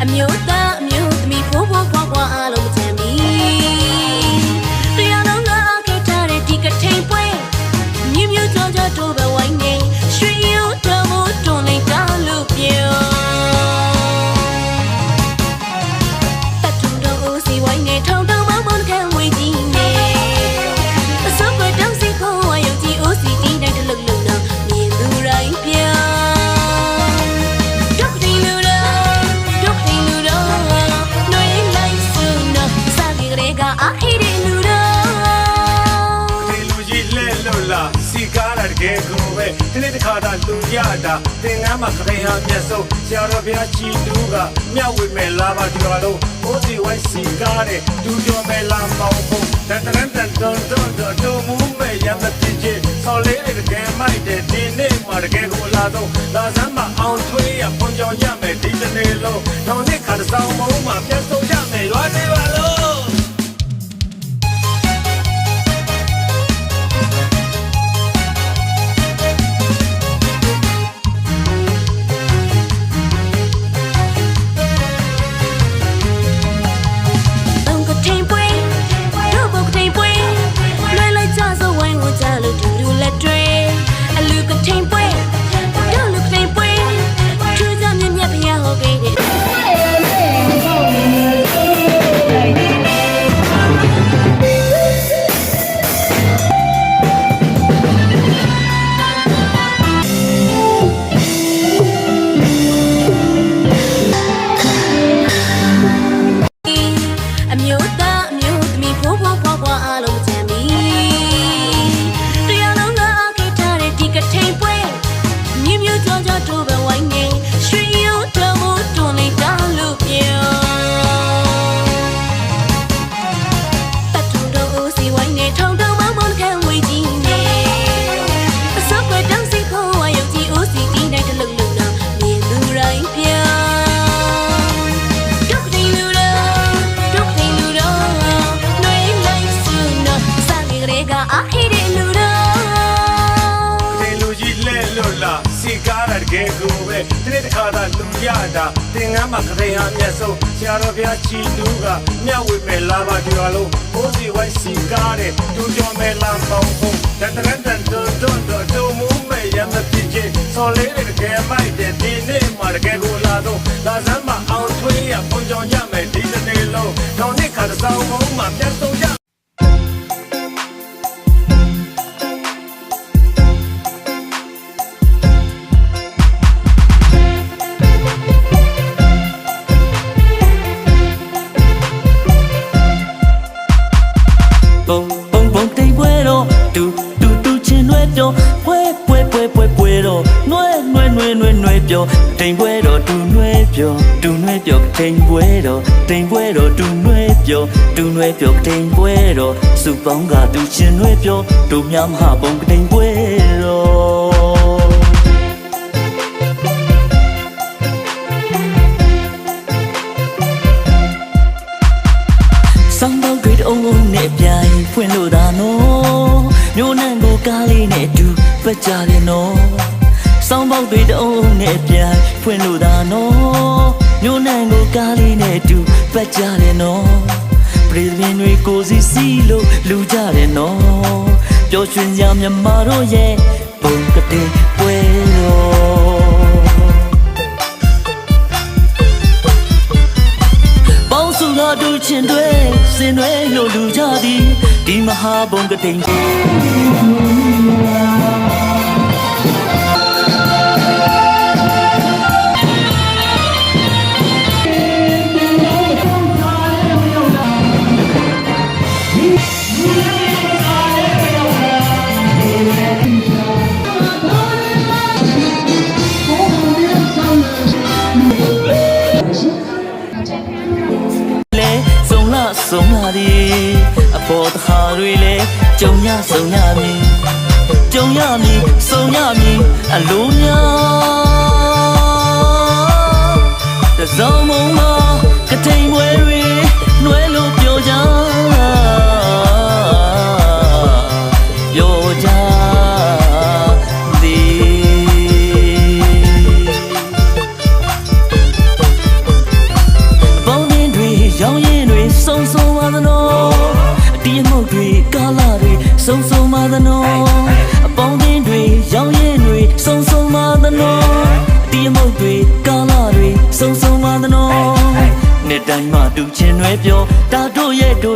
I'm your ကယ်ကိုပဲဒီနေ့တစ်ခါသာလူရတာသင်္ကန်းမှာခရင်ဟာမျက်စုံဆရာတော်ဘုရားကြည်တူးကမြဝေမဲ့လာပါဒီတော်လုံးအိုးစီဝိုင်းစီကားတဲ့ဒူကျော်မဲ့လာမောင်းဖို့တန်တန်တန်တန်တန်တန်ဒူမူမဲ့ရမတိချေဆော်လေးတကယ်မိုက်တဲ့ဒီနေ့မှာတကယ်ကိုလာတော့လာစမ်းမအောင်ထွေးရပွန်ကြောင်ရမယ်ဒီတနေ့လုံးတော့နေ့ခါတစ်ဆောင်မုံမှာပြန်ဆုံးရမယ်ရွာနေပါ တာသင်္ကန်းမှာခရင်ဟာမျက်စုံဆရာတော်ဘုရားကြည်တူးကမြဝေမဲ့လာပါဒီတော်လုံးအိုးစီဝိုင်းစီကားတဲ့ဒူကျော်မဲ့လာပေါင်းဖို့တန်တန်တန်တန်တန်တန်ဒူမူမဲ့ရမတိချေဆော်လေးတကယ်မိုက်တဲ့ဒီနေ့မှာတကယ်ကိုလာတော့လာစမ်းမအောင်ထွေးရပုံကြောင်ရမယ်ဒီတစ်နေ့လုံးတော့နေ့ခါတစ်ဆောင်မုံမှာပြန်ဆုံးရ တိမ်ပွဲတော့တူနွဲပြောတူနွဲပြောတိမ်ပွဲတော့တိမ်ပွဲတော့တူနွဲပြောတူနွဲပြောတိမ်ပွဲတော့စုပေါင်းကတူချင်းနွဲပြောတူများမဟာဘုံတိမ်ပွဲတော့ဆောင်းတော့တွေအုံးအုံးနဲ့ပြိုင်ဖွင့်လို့သာနော်မျိုးနံကိုကားလေးနဲ့အတူပတ်ကြတယ်နော် ဆောင်းပေါက်တွေတအုံးအုံးနဲ့ပြိုင်ဖွင့်လို့သာနော်မျိုးနံကိုကားလေးနဲ့အတူပတ်ကြတယ်နော်ပြည်ပင်တွေကိုစီစီလို့လူကြတယ်နော်ပျော်ရွှင်ကြမြမတို့ရဲ့ဘုံကတိပွဲတော်ပေါင်းစုလာတူချင်တွေစင်တွေလို့လူကြသည်ဒီမဟာဘုံကတိ လဲစုံလာစုံလာသည်အပေါ်တခါတွေလဲကြုံရစုံရမည်ကြုံရမည်စုံရမည်အလိုများတစောင်းမုံမ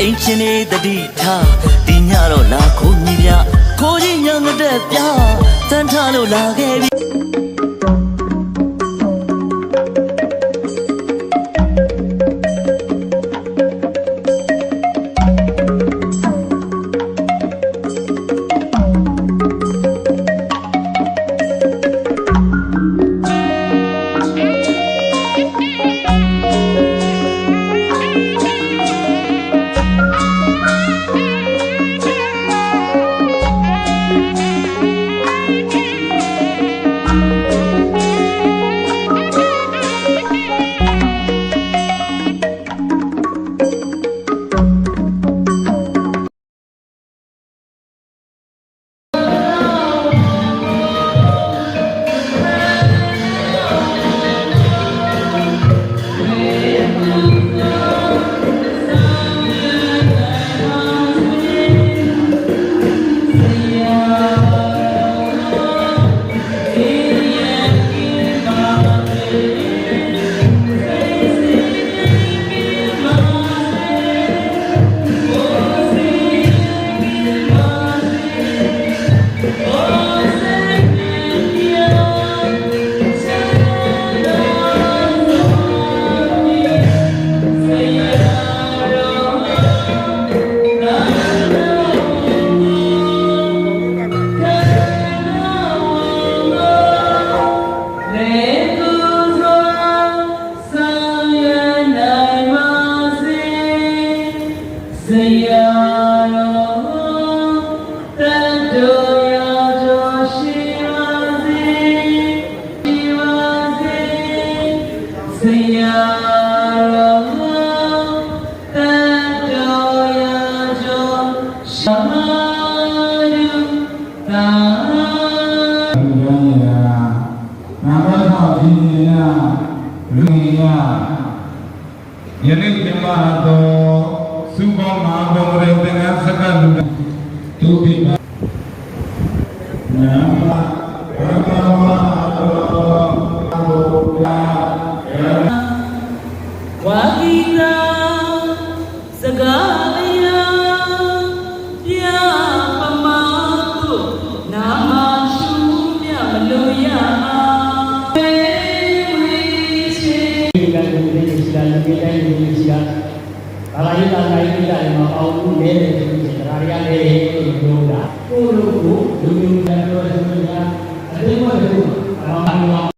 အင်ချင်းနေတတိထားဒီညတော့လာခိုးညီမြခိုးကြီးညငတက်ပြတန်ထလို့လာခဲ့ပြီ ယနေ့ဒီမှာတော့စုပေါင်းမှာဘုံရေသင်္ကန်းစကလူတူပြီပါ